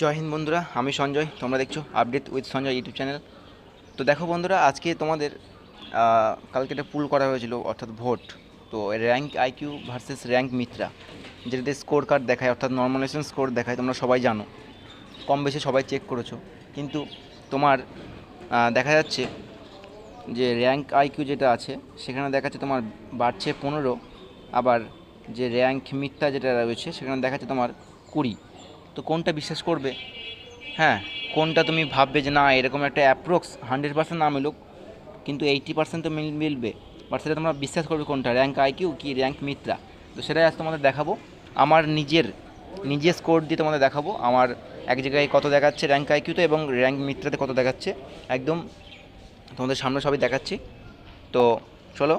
জয় হিন্দ বন্ধুরা, আমি সঞ্জয়, তোমরা দেখছ update with Sanjay YouTube channel তো দেখো বন্ধুরা, আজকে তোমাদের কালকে একটা পুল করা হয়েছিল, অর্থাৎ ভোট তো rank IQ versus rank Mitra যেটাতে স্কোর কার্ড দেখায়, অর্থাৎ নর্মালাইজেশন স্কোর দেখায়, তোমরা সবাই জানো। কম বেশি সবাই চেক করেছ। কিন্তু তোমার দেখা যাচ্ছে যে র্যাঙ্ক আইকিউ যেটা আছে, সেখানে দেখাচ্ছে তোমার বাড়ছে পনেরো, আবার যে র্যাঙ্ক মিথ্যা যেটা রয়েছে, সেখানে দেখাচ্ছে তোমার কুড়ি। তো কোনটা বিশ্বাস করবে? হ্যাঁ কোনটা তুমি ভাববে যে না, এরকম একটা অ্যাপ্রক্স হান্ড্রেড পার্সেন্ট না মিলুক কিন্তু এইটি পার্সেন্ট তো মিল, মিলবে। বাট সেটা তোমরা বিশ্বাস করবে কোনটা? র্যাঙ্ক আইকিউ কি? র্যাঙ্ক মিত্রা তো সেটাই আজ তোমাদের দেখাবো। আমার নিজের নিজের স্কোর দিয়ে তোমাদের দেখাবো। আমার এক জায়গায় কত দেখাচ্ছে র্যাঙ্ক আইকিউতে এবং র্যাঙ্ক মিত্রাতে কত দেখাচ্ছে। একদম তোমাদের সামনে সবই দেখাচ্ছি। তো চলো,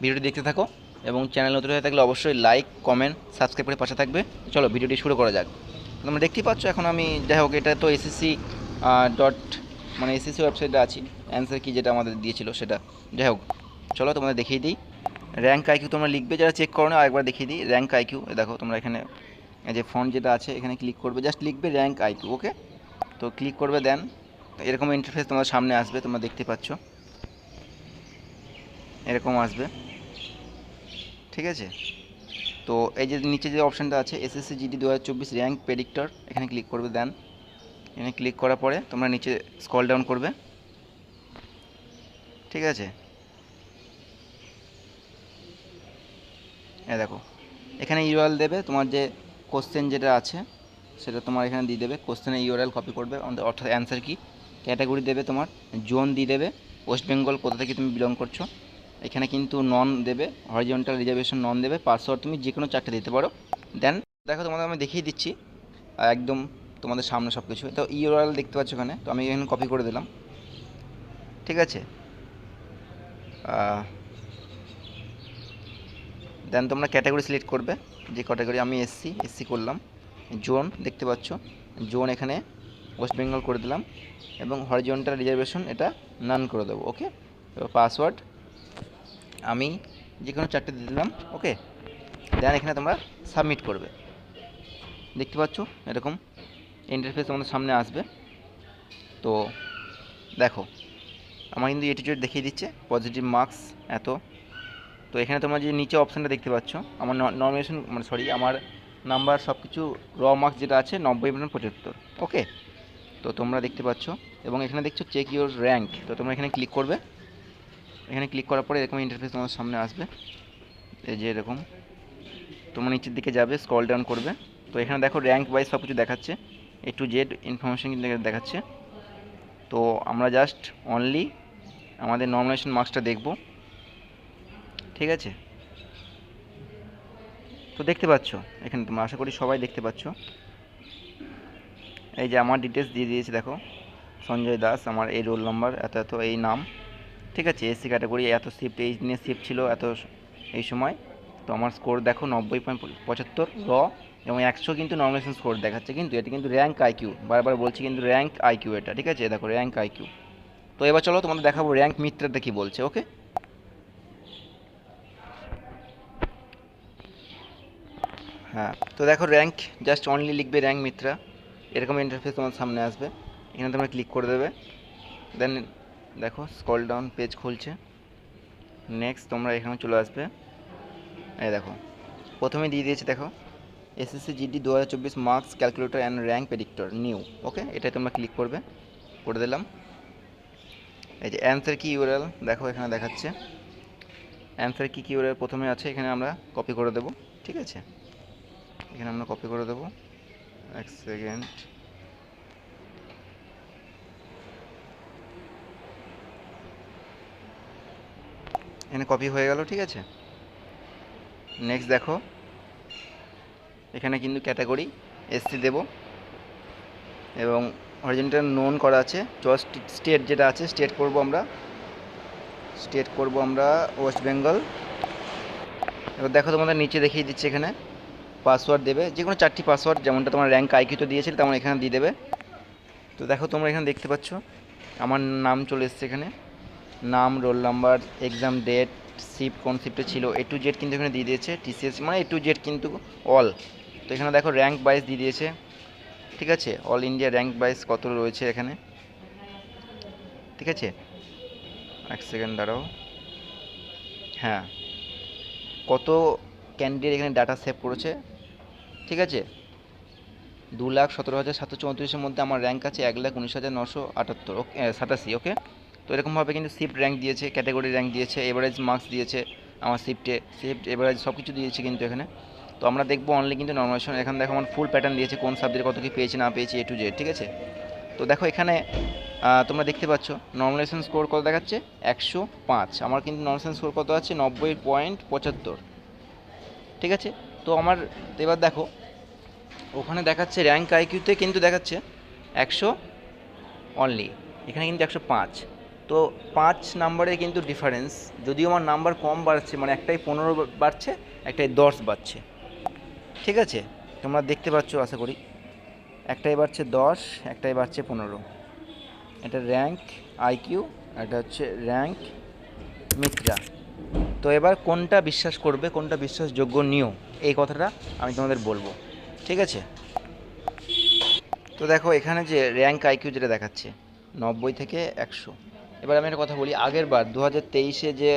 ভিডিওটি দেখতে থাকো এবং চ্যানেল নতুন হয়ে থাকলে অবশ্যই লাইক কমেন্ট সাবস্ক্রাইব করে পাশে থাকবে। চলো, ভিডিওটি শুরু করা যাক। তোমরা দেখতেই পাচ্ছ, এখন আমি যাই হোক, এটা তো এসএসসি ডট মানে এসএসসি ওয়েবসাইটে আছি। অ্যান্সার কি যেটা আমাদের দিয়েছিল সেটা। যাই হোক, চলো তোমাদের দেখিয়ে দিই। র্যাঙ্ক আইকিউ তোমরা লিখবে, যারা চেক করো না, আরেকবার দেখিয়ে দিই। র্যাঙ্ক আইকিউ দেখো, তোমরা এখানে যে ফন্ট যেটা আছে, এখানে ক্লিক করবে। জাস্ট লিখবে র্যাঙ্ক আইকিউ ওকে তো ক্লিক করবে দেন এরকম ইন্টারফেস তোমার সামনে আসবে, তোমরা দেখতে পাচ্ছ। এরকম আসবে। ঠিক আছে? তো এই যে নিচে যে অপশানটা আছে এসএসসি জিডি দু হাজার চব্বিশ র্যাঙ্ক প্রেডিক্টর এখানে ক্লিক করবে দেন। এখানে ক্লিক করার পরে তোমরা নিচে স্কল ডাউন করবে। ঠিক আছে? এই দেখো, এখানে ইউআরএল দেবে তোমার যে কোশ্চেন যেটা আছে, সেটা তোমার এখানে দিয়ে দেবে। কোশ্চেনে ইউআরএল কপি করবে, অর্থাৎ অ্যান্সার কি? ক্যাটাগরি দেবে তোমার জোন দিয়ে দেবে। ওয়েস্ট বেঙ্গল কোথা থেকে তুমি বিলং করছ? এখানে কিন্তু নন দেবে হরিজন্টাল রিজার্ভেশন নন দেবে পাসওয়ার্ড তুমি যে কোনো চারটে দিতে পারো। দেন দেখো তোমাদের আমি দেখিয়ে দিচ্ছি একদম তোমাদের সামনে সব কিছু তো ইউআরএল দেখতে পাচ্ছ এখানে, তো আমি এখানে কপি করে দিলাম। ঠিক আছে? দেন তোমরা ক্যাটাগরি সিলেক্ট করবে, যে ক্যাটাগরি আমি এসসি এসসি করলাম। জোন দেখতে পাচ্ছ জোন এখানে ওয়েস্ট বেঙ্গল করে দিলাম। এবং হরিজন্টাল রিজার্ভেশন এটা নান করে দেবো ওকে এবার পাসওয়ার্ড আমি যে কোনো চারটে দিয়ে দিলাম ওকে দেন এখানে তোমরা সাবমিট করবে। দেখতে পাচ্ছ? এরকম ইন্টারফেস তোমাদের সামনে আসবে। তো দেখো, আমার কিন্তু এটিটিউড দেখিয়ে দিচ্ছে পজিটিভ মার্কস এত। তো এখানে তোমরা যে নিচে অপশানটা দেখতে পাচ্ছ, আমার নমিনেশন মানে সরি আমার নাম্বার সব কিছু র মার্কস যেটা আছে, নব্বই এবং পঁচাত্তর ওকে তো তোমরা দেখতে পাচ্ছ, এবং এখানে দেখছ চেক ইউর র্যাঙ্ক তো তোমরা এখানে ক্লিক করবে। এখানে ক্লিক করার পরে এরকম ইন্টারফেস তোমার সামনে আসবে। এই যে এরকম। তোমার নিচের দিকে যাবে স্ক্রল ডাউন করবে। তো এখানে দেখো র্যাঙ্ক ওয়াইজ সব কিছু দেখাচ্ছে। এ টু জেড ইনফরমেশন কিন্তু দেখাচ্ছে। তো আমরা জাস্ট অনলি আমাদের নর্মালাইজেশন মার্কসটা দেখব। ঠিক আছে? তো দেখতে পাচ্ছ? এখানে তোমরা আশা করি সবাই দেখতে পাচ্ছ। এই যে আমার ডিটেলস দিয়ে দিয়েছে, দেখো। সঞ্জয় দাস, আমার এই রোল নাম্বার এত এত এই নাম। ঠিক আছে এসসি ক্যাটাগরি এত শিফট এই দিনের শিফট ছিল এত এই সময়। তো আমার স্কোর দেখো নব্বই পয়েন্ট পঁচাত্তর, র, এবং একশো কিন্তু নমিনেশন স্কোর দেখাচ্ছে, কিন্তু এটা কিন্তু র্যাঙ্ক আইকিউ বারবার বলছি কিন্তু র্যাঙ্ক আইকিউ এটা, ঠিক আছে? দেখো র্যাঙ্ক আইকিউ তো এবার চলো তোমাদের দেখাবো র্যাঙ্ক মিত্রাটা কি বলছে ওকে হ্যাঁ তো দেখো র্যাঙ্ক জাস্ট অনলি লিখবে র্যাঙ্ক মিত্রা। এরকম ইন্টারফেস তোমার সামনে আসবে। এখানে তোমরা ক্লিক করে দেবে। দেন দেখো স্কল ডাউন পেজ খুলছে। নেক্সট তোমরা এখানে চলে আসবে। এই দেখো প্রথমে দিয়ে দিয়েছে, দেখো এসএসসি জিডি দু হাজার চব্বিশ marks calculator and rank predictor new okay এটাই তোমরা ক্লিক করবে, করে দিলাম। এই যে অ্যান্সার কি ইউরাল দেখো, এখানে দেখাচ্ছে। অ্যান্সার কি কি ইউরাল প্রথমে আছে, এখানে আমরা কপি করে দেবো, ঠিক আছে? এখানে আমরা কপি করে দেবো। এক সেকেন্ড এখানে কপি হয়ে গেল, ঠিক আছে? নেক্সট দেখো। এখানে কিন্তু ক্যাটাগরি এসসি দেব। এবং অরিজিনটা নোন করা আছে। চয়েস স্টেট যেটা আছে স্টেট করব আমরা। স্টেট করব আমরা ওয়েস্ট বেঙ্গল এবার দেখো তোমাদের নিচে দেখিয়ে দিচ্ছে এখানে। পাসওয়ার্ড দেবে। যে কোনো চারটি পাসওয়ার্ড যেমনটা তোমার র্যাঙ্ক আইকিউতে দিয়েছিল, তেমন এখানে দিয়ে দেবে। তো দেখো তোমরা এখানে দেখতে পাচ্ছ। আমার নাম চলে এসছে এখানে। নাম, roll number exam date shift কোন শিফটে ছিল এ টু জেড কিন্তু এখানে দিয়ে দিয়েছে টিসিএস মানে এ টু জেড কিন্তু অল তো এখানে দেখো র্যাঙ্ক ওয়াইজ দিয়ে দিয়েছে, ঠিক আছে? অল ইন্ডিয়া র্যাঙ্ক বাইস কত রয়েছে এখানে? ঠিক আছে? এক সেকেন্ড দাঁড়াও। হ্যাঁ। কত ক্যান্ডিডেট এখানে ডাটা সেভ করেছে? ঠিক আছে? দু লাখ সতেরো হাজার সাতশো চৌত্রিশের মধ্যে আমার র্যাঙ্ক আছে এক লাখ উনিশ হাজার নশো আটাত্তর ওকে সাতাশি ওকে তো এরকমভাবে কিন্তু শিফট র্যাঙ্ক দিয়েছে ক্যাটাগরি র্যাঙ্ক দিয়েছে এভারেজ মার্কস দিয়েছে আমার শিফটে শিফট এভারেজ সব কিছু দিয়েছে কিন্তু এখানে। তো আমরা দেখব অনলি কিন্তু নর্মালাইজেশন এখানে দেখো আমার ফুল প্যাটার্ন দিয়েছে, কোন সাবজেক্ট কত কী পেয়েছে, না পেয়েছি এ টু জেড ঠিক আছে? তো দেখো এখানে তোমরা দেখতে পাচ্ছ নর্মালাইজেশন স্কোর কত দেখাচ্ছে? একশো পাঁচ। আমার কিন্তু নর্মালাইজেশন স্কোর কত আছে? নব্বই পয়েন্ট পঁচাত্তর। ঠিক আছে? তো আমার এবার দেখো, ওখানে দেখাচ্ছে র্যাঙ্ক আইকিউতে কিন্তু দেখাচ্ছে একশো অনলি এখানে কিন্তু একশো পাঁচ। তো পাঁচ নাম্বারে কিন্তু ডিফারেন্স যদিও আমার নাম্বার কম বাড়ছে মানে একটাই পনেরো বাড়ছে, একটাই দশ বাড়ছে। ঠিক আছে? তোমরা দেখতে পাচ্ছ, আশা করি। একটাই বাড়ছে দশ, একটাই বাড়ছে পনেরো। এটা র্যাঙ্ক আইকিউ এটা হচ্ছে র্যাঙ্ক মিত্রা। তো এবার কোনটা বিশ্বাস করবে, কোনটা বিশ্বাসযোগ্য নিও? এই কথাটা আমি তোমাদের বলব। ঠিক আছে? তো দেখো, এখানে যে র্যাঙ্ক আইকিউ যেটা দেখাচ্ছে, নব্বই থেকে একশো। এবার আমি একটা কথা বলি, আগের বার দু হাজার তেইশে যে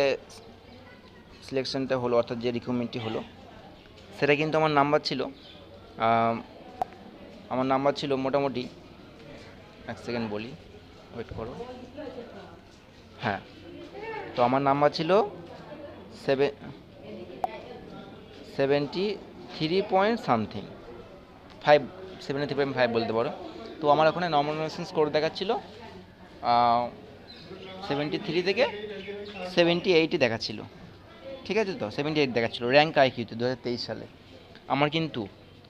সিলেকশনটা হলো, অর্থাৎ যে রিক্রুটমেন্টটি হলো, সেটা কিন্তু আমার নাম্বার ছিল। আমার নাম্বার ছিল মোটামুটি, এক সেকেন্ড বলি ওয়েট করো। হ্যাঁ তো আমার নাম্বার ছিল seven seventy three point something five seventy three point five বলতে পারো। তো আমার ওখানে নমিনেশন স্কোর দেখাচ্ছিল সেভেন্টি থ্রি থেকে সেভেন্টি এইটই দেখাচ্ছিল। ঠিক আছে তো? সেভেন্টি এইট দেখাচ্ছিল র্যাঙ্ক আইকিউতে দু হাজার তেইশ সালে। আমার কিন্তু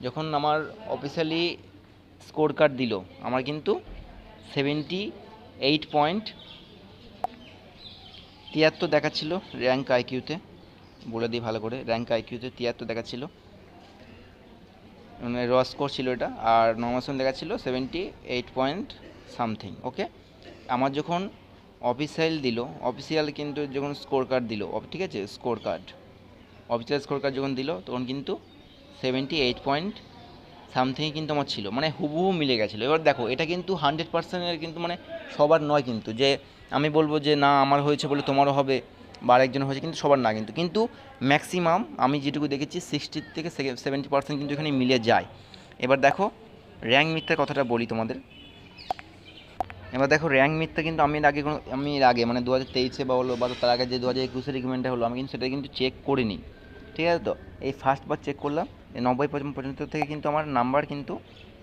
যখন আমার অফিসিয়ালি স্কোর কার্ড দিল, আমার কিন্তু সেভেন্টি এইট পয়েন্ট তিয়াত্তর দেখাচ্ছিল র্যাঙ্ক আইকিউতে বলে দিই ভালো করে র্যাঙ্ক আইকিউতে তিয়াত্তর দেখাচ্ছিল। মানে র স্কোর ছিল এটা। আর নর্মাল দেখাচ্ছিল seventy eight point something okay আমার যখন অফিসিয়াল দিল অফিসিয়াল কিন্তু যখন স্কোর কার্ড দিল ঠিক আছে? Score card official score card যখন দিল, তখন কিন্তু সেভেন্টি এইট পয়েন্ট সামথিং কিন্তু আমার ছিল। মানে হুবহু মিলে গেছিল। এবার দেখো, এটা কিন্তু হান্ড্রেড পার্সেন্টের কিন্তু মানে সবার নয় কিন্তু। যে আমি বলব যে, না, আমার হয়েছে বলে তোমারও হবে বা আরেকজন হয়েছে, কিন্তু সবার না কিন্তু। কিন্তু ম্যাক্সিমাম আমি যেটুকু দেখেছি সিক্সটির থেকে সেভেন্টি পার্সেন্ট কিন্তু এখানে মিলে যায়। এবার দেখো র্যাঙ্ক মিথ্যার কথাটা বলি তোমাদের। এবার দেখো র্যাঙ্ক মিথ্যা কিন্তু আমি এর আগে কোনো আমি এর আগে মানে দু হাজার তেইশে বা হলো, বা তার আগে যে দু হাজার একুশে রিকমেন্টটা হলো, আমি কিন্তু সেটা কিন্তু চেক করিনি। ঠিক আছে তো? এই ফার্স্ট বার চেক করলাম, এই নব্বই পর্যন্ত থেকে কিন্তু আমার নাম্বার কিন্তু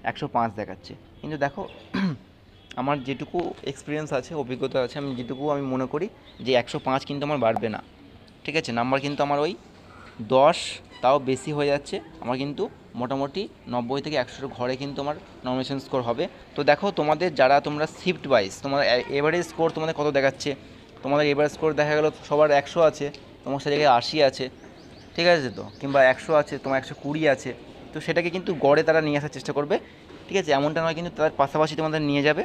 একশো পাঁচ দেখাচ্ছে। কিন্তু দেখো, আমার যেটুকু এক্সপিরিয়েন্স আছে, অভিজ্ঞতা আছে, আমি যেটুকু আমি মনে করি যে একশো পাঁচ কিন্তু আমার বাড়বে না। ঠিক আছে? নাম্বার কিন্তু আমার ওই দশ তাও বেশি হয়ে যাচ্ছে। আমার কিন্তু মোটামুটি নব্বই থেকে একশোর ঘরে কিন্তু আমার নমিনেশন স্কোর হবে। তো দেখো তোমাদের যারা তোমরা শিফট ওয়াইজ তোমার এভারেজ স্কোর তোমাদের কত দেখাচ্ছে? তোমাদের এভারেজ স্কোর দেখা গেলো সবার একশো আছে, তোমার সে জায়গায় আশি আছে, ঠিক আছে তো? কিংবা একশো আছে, তোমার একশো কুড়ি আছে। তো সেটাকে কিন্তু গড়ে তারা নিয়ে আসার চেষ্টা করবে। ঠিক আছে, এমনটা নয় কিন্তু তার পাশাপাশি তোমাদের নিয়ে যাবে।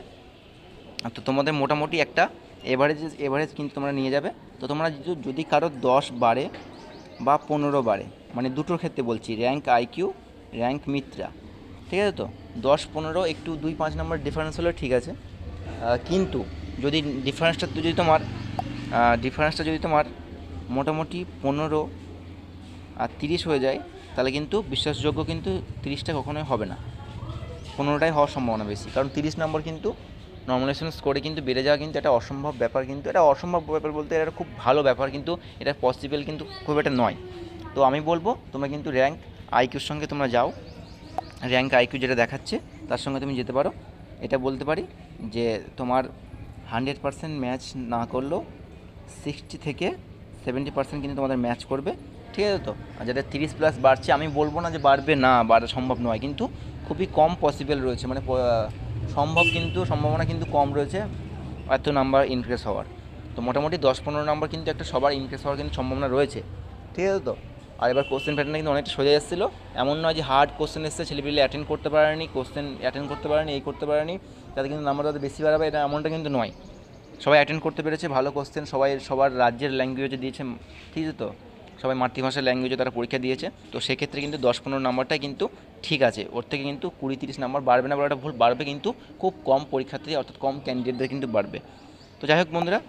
তো তোমাদের মোটামুটি একটা এভারেজ এভারেজ কিন্তু তোমরা নিয়ে যাবে। তো তোমরা যদি- কারও দশ বারে বা পনেরো বারে। মানে দুটোর ক্ষেত্রে বলছি র্যাঙ্ক আইকিউ র্যাঙ্ক মিত্রা ঠিক আছে তো? দশ, পনেরো, একটু দুই, পাঁচ নম্বর ডিফারেন্স হলে ঠিক আছে। কিন্তু যদি ডিফারেন্সটা যদি তোমার ডিফারেন্সটা যদি তোমার মোটামুটি পনেরো আর তিরিশ হয়ে যায়, তাহলে কিন্তু বিশ্বাসযোগ্য কিন্তু তিরিশটা কখনোই হবে না। পনেরোটাই হওয়ার সম্ভাবনা বেশি। কারণ তিরিশ নম্বর কিন্তু নর্মালাইজেশন স্কোরে কিন্তু বেড়ে যাওয়া কিন্তু এটা অসম্ভব ব্যাপার কিন্তু, এটা অসম্ভব ব্যাপার বলতে এটা খুব ভালো ব্যাপার কিন্তু, এটা পসিবল কিন্তু খুব একটা নয়। তো আমি বলব, তোমরা কিন্তু র্যাঙ্ক আইকিউর সঙ্গে তোমরা যাও। র্যাঙ্ক আইকিউ যেটা দেখাচ্ছে, তার সঙ্গে তুমি যেতে পারো। এটা বলতে পারি যে তোমার হান্ড্রেড পার্সেন্ট ম্যাচ না করলেও সিক্সটি থেকে সেভেন্টি পার্সেন্ট কিন্তু তোমাদের ম্যাচ করবে। ঠিক আছে তো? আর যাদের তিরিশ প্লাস বাড়ছে, আমি বলব না যে বাড়বে না, বাড়া সম্ভব নয়। কিন্তু খুবই কম পসিবল রয়েছে। মানে সম্ভব কিন্তু, সম্ভাবনা কিন্তু কম রয়েছে এত নাম্বার ইনক্রিজ হওয়ার। তো মোটামুটি দশ পনেরো নাম্বার কিন্তু একটা সবার ইনক্রিজ হওয়ার কিন্তু সম্ভাবনা রয়েছে। ঠিক আছে তো? আর এবার কোশ্চেন প্যাটার্ন কিন্তু অনেকটা সোজা এসেছিল। এমন নয় যে হার্ড কোশ্চেন এসছে, ছেলেপিলে অ্যাটেন্ড করতে পারেনি কোশ্চেন অ্যাটেন্ড করতে পারেনি, এই করতে পারেনি তাদের কিন্তু নাম্বার তাদের বেশি বাড়াবে, এটা এমনটা কিন্তু নয়। সবাই অ্যাটেন্ড করতে পেরেছে, ভালো কোশ্চেন সবাই, সবার রাজ্যের ল্যাঙ্গুয়েজে দিয়েছে, ঠিক আছে তো? সবাই মাতৃভাষার ল্যাঙ্গুয়েজে তারা পরীক্ষা দিয়েছে। তো সেক্ষেত্রে কিন্তু দশ পনেরো নাম্বারটাই কিন্তু ঠিক আছে। ওর থেকে কিন্তু কুড়ি তিরিশ নাম্বার বাড়বে না বলাটা ভুল, বাড়বে কিন্তু খুব কম পরীক্ষার্থী অর্থাৎ কম ক্যান্ডিডেটদের কিন্তু বাড়বে। তো যাই হোক বন্ধুরা,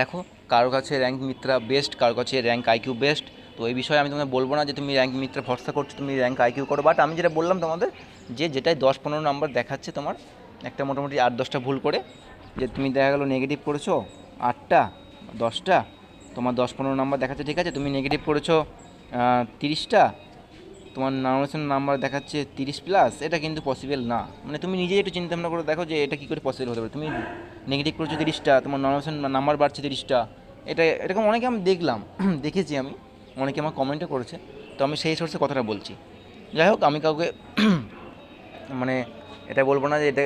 দেখো কারও কাছে র্যাঙ্ক মিত্রা বেস্ট কারও কাছে র্যাঙ্ক আইকিউ বেস্ট তো এই বিষয়ে আমি তোমাকে বলব না যে তুমি র্যাঙ্ক মিত্রা ভরসা করছ, তুমি র্যাঙ্ক আইকিউ করো। বাট আমি যেটা বললাম তোমাদের, যে যেটাই দশ পনেরো নাম্বার দেখাচ্ছে তোমার, একটা মোটামুটি আট দশটা ভুল করে, যে তুমি দেখা গেলো নেগেটিভ করেছ, আটটা, দশটা তোমার দশ পনেরো নাম্বার দেখাচ্ছে, ঠিক আছে? তুমি নেগেটিভ করেছ তিরিশটা। তোমার নমিনেশন নাম্বার দেখাচ্ছে তিরিশ প্লাস এটা কিন্তু পসিবল না। মানে তুমি নিজেই একটু চিন্তা ভাবনা করে দেখো যে এটা কী করে পসিবল হতে পারে। তুমি নেগেটিভ করেছ তিরিশটা, তোমার নমিনেশন নাম্বার বাড়ছে তিরিশটা। এটা, এরকম অনেকে আমি দেখলাম, দেখেছি আমি। অনেকে আমার কমেন্টও করেছে। তো আমি সেই সোর্সে কথাটা বলছি। যাই হোক, আমি কাউকে মানে এটা বলব না যে এটা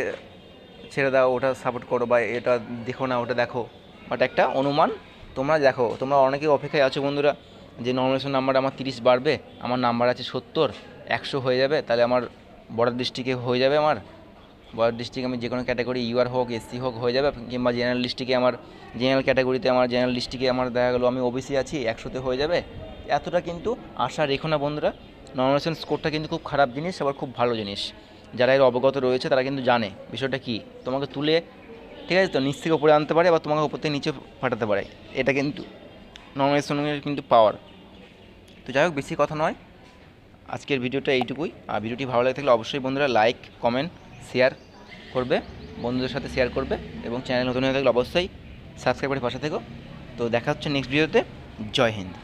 ছেড়ে দাও, ওটা সাপোর্ট করো বা এটা দেখো না, ওটা দেখো। বাট একটা অনুমান তোমরা দেখো, তোমরা অনেকে অপেক্ষায় আছো বন্ধুরা যে নমিনেশন নাম্বার আমার তিরিশ বাড়বে, আমার নাম্বার আছে সত্তর, একশো হয়ে যাবে, তাহলে আমার বর্ডার ডিস্ট্রিক্টে হয়ে যাবে আমার। বর্ডার ডিস্ট্রিক্টে আমি যে কোনো ক্যাটাগরি ইউআর হোক এসসি হোক, হয়ে যাবে, কিংবা জেনারেল ডিস্ট্রিক্টে আমার জেনারেল ক্যাটাগরিতে আমার জেনারেল ডিস্ট্রিক্টে আমার, দেখা গেলো আমি ওবিসি আছি একশোতে হয়ে যাবে। এতটা কিন্তু আশা রেখো না বন্ধুরা নমিনেশন স্কোরটা কিন্তু খুব খারাপ জিনিস, আবার খুব ভালো জিনিস। যারা এর অবগত রয়েছে তারা কিন্তু জানে, বিষয়টা কী? তোমাকে তুলে ঠিক আছে তো? নিচ থেকে উপরে আনতে পারে বা তোমাকে উপর থেকে নিচে ফাটাতে পারে। এটা কিন্তু নর্মাল নমিনেশনের কিন্তু পাওয়ার তো যাই হোক, বেশি কথা নয়। আজকের ভিডিওটা এইটুকুই। আর ভিডিওটি ভালো লাগে থাকলে অবশ্যই বন্ধুরা লাইক কমেন্ট শেয়ার করবে। বন্ধুদের সাথে শেয়ার করবে। এবং চ্যানেল নতুন হয়ে থাকলে অবশ্যই সাবস্ক্রাইব করে পাশে থেকো। তো দেখা হচ্ছে নেক্সট ভিডিওতে জয় হিন্দ।